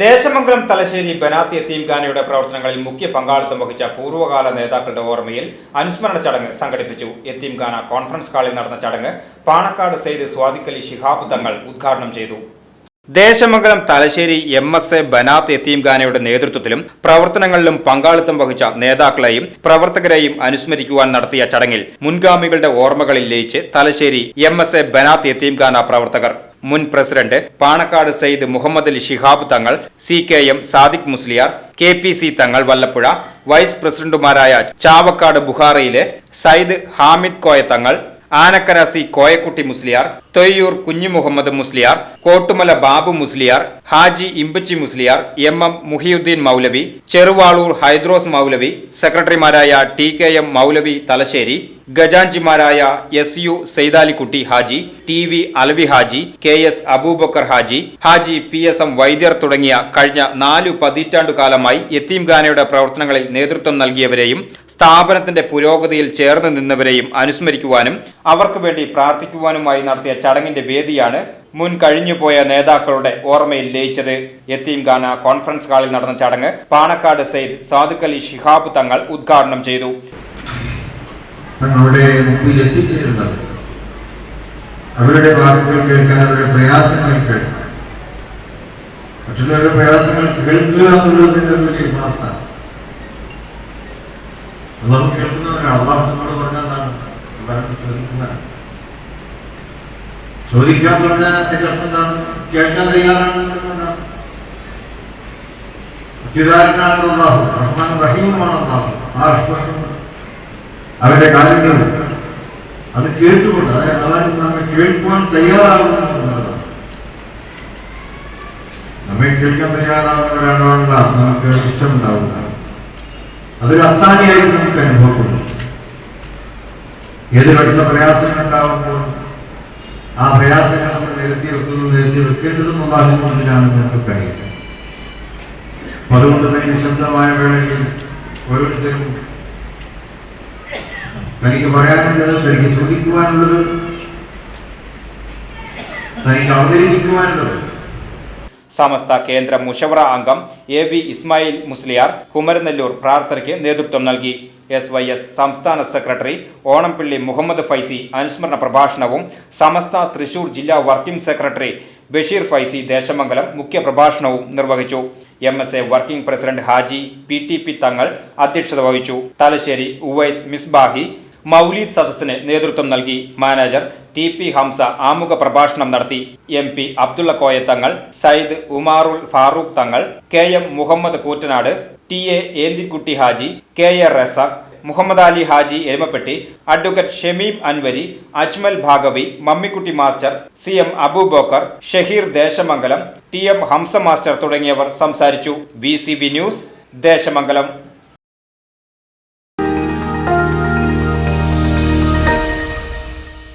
ദേശമംഗലം തലശ്ശേരി ബനാത്തി യത്തീംഖാനയുടെ പ്രവർത്തനങ്ങളിൽ മുഖ്യ പങ്കാളിത്തം വഹിച്ച പൂർവകാല നേതാക്കളുടെ ഓർമ്മയിൽ അനുസ്മരണ ചടങ്ങ് സംഘടിപ്പിച്ചു. യത്തീംഖാന കോൺഫറൻസ് ഹാളിൽ നടന്ന ചടങ്ങ് പാണക്കാട് സെയ്ദ് സ്വാദിഖലി ശിഹാബ് തങ്ങൾ ഉദ്ഘാടനം ചെയ്തു. Desamangalam Thalassery M S A Banath യത്തീംഖാനയുടെ നേതൃത്വത്തിലും പ്രവർത്തനങ്ങളിലും പങ്കാളിത്തം വഹിച്ച നേതാക്കളെയും പ്രവർത്തകരെയും അനുസ്മരിക്കുവാൻ നടത്തിയ ചടങ്ങിൽ മുൻഗാമികളുടെ ഓർമ്മകളിൽ ലയിച്ച് Thalassery M S A Banath Yatheemkhana പ്രവർത്തകർ മുൻ president Panakkad Sayyid Muhammad Ali Shihab Thangal C K M Sadiq Musliyar K P C Thangal Vallappuzha vice പ്രസിഡന്റുമാരായ Chavakkad ബുഹാറയിലെ Sayyid Hamid Koya Thangal Anakkara C Koyakutty Musliyar Thoyyur Kunju Muhammad Musliyar Kottumala Babu Musliyar Haji Imbichi Musliyar M M Muhiyudheen Moulavi Cheruvalur Hydros Moulavi സെക്രട്ടറിമാരായ T K M Moulavi Thalassery ഗജാൻജിമാരായ S U Saithalikutty Haji T V Alavi Haji K S Aboobacker Haji Haji P S M Vaidyar തുടങ്ങിയ കഴിഞ്ഞ നാലു പതിറ്റാണ്ടുകാലമായി യത്തീംഖാനയുടെ പ്രവർത്തനങ്ങളിൽ നേതൃത്വം നൽകിയവരെയും സ്ഥാപനത്തിന്റെ പുരോഗതിയിൽ ചേർന്ന് നിന്നവരെയും അനുസ്മരിക്കുവാനും അവർക്ക് വേണ്ടി പ്രാർത്ഥിക്കുവാനുമായി നടത്തിയ ചടങ്ങിന്റെ വേദിയാണ് മുൻ കഴിഞ്ഞുപോയ നേതാക്കളുടെ ഓർമ്മയിൽ ലയിച്ചത്. യത്തീംഖാന കോൺഫറൻസ് ഹാളിൽ നടന്ന ചടങ്ങ് പാണക്കാട് സെയ്ദ് സാദുക്കലി ശിഹാബ് തങ്ങൾ ഉദ്ഘാടനം ചെയ്തു. തങ്ങളുടെ മുമ്പിൽ എത്തിച്ചേരുന്നത്. അവരുടെ വാക്കുകൾ കേൾക്കാൻ അവരുടെ പ്രയാസങ്ങൾ കേൾക്കാൻ മറ്റുള്ളവരുടെ പ്രയാസങ്ങൾ കേൾക്കുക എന്നുള്ളതിന്റെ വലിയ പ്രാർത്ഥന അള്ളാഹു കേൾക്കുന്നവരാണ്. നമ്മളോട് പറഞ്ഞതാണ് അള്ളാഹു ചോദിക്കുന്നതാണ്. ചോദിക്കാൻ പറഞ്ഞ അതിന്റെ അർത്ഥം എന്താണ്? കേൾക്കാൻ തയ്യാറാണ് എന്നുള്ളതാണ്. അത്യുദാരനാണ് അള്ളാഹു. റഹ്മാൻ റഹീമാണ് അള്ളാഹു. ആ റഹ്മാൻ അവരുടെ കാര്യങ്ങൾ. അത് കേട്ടുകൊണ്ട് അതായത് നമ്മെ കേൾക്കുവാൻ തയ്യാറാകുന്നു നമ്മെ കേൾക്കാൻ തയ്യാറാകുന്നവരാണോ നമുക്ക് ഇഷ്ടമുണ്ടാവുക അതൊരു അത്താണിയായിട്ട് നമുക്ക് അനുഭവപ്പെടും. ഏത് കടുത്ത പ്രയാസങ്ങൾ ഉണ്ടാകുമ്പോൾ ആ പ്രയാസങ്ങൾ നമ്മൾ നിരത്തി വെക്കുന്നു നിരത്തി വെക്കേണ്ടതും അള്ളാഹുവിനാണ് നമുക്കറിയാം അപ്പൊ അതുകൊണ്ട് തന്നെ നിശബ്ദമായ വേളയിൽ ഓരോരുത്തരും തനിക്ക് പറയാനുള്ളത് തനിക്ക് ചോദിക്കുവാനുള്ളത് തനിക്ക് അവതരിപ്പിക്കുവാനുള്ളത്. സമസ്ത കേന്ദ്ര മുഷവറ അംഗം എ വി ഇസ്മായിൽ മുസ്ലിയാർ കുമരനെല്ലൂർ പ്രാർത്ഥനയ്ക്ക് നേതൃത്വം നൽകി. എസ് വൈ എസ് സംസ്ഥാന സെക്രട്ടറി ഓണംപിള്ളി മുഹമ്മദ് ഫൈസി അനുസ്മരണ പ്രഭാഷണവും സമസ്ത തൃശൂർ ജില്ലാ വർക്കിംഗ് സെക്രട്ടറി ബഷീർ ഫൈസി ദേശമംഗലം മുഖ്യപ്രഭാഷണവും നിർവഹിച്ചു. M S A working president Haji P T P Thangal അധ്യക്ഷത വഹിച്ചു. തലശ്ശേരി ഉവൈസ് മിസ്ബാഹി മൗലീദ് സദസ്സിന് നേതൃത്വം നൽകി. മാനേജർ ടി പി ഹംസ ആമുഖ പ്രഭാഷണം നടത്തി. M P Abdulla Koya Thangal Sayyid Umarul Farooq Thangal K M Muhammad Koottanad T A Enthikutty Haji K A Razak Muhammad Ali Haji Erumapetty advocate Shameem Anwari Ajmal Bhagavi Mammikutty master C M Aboobacker Shaheer Desamangalam T M Hamsa master തുടങ്ങിയവർ സംസാരിച്ചു. V news Desamangalam.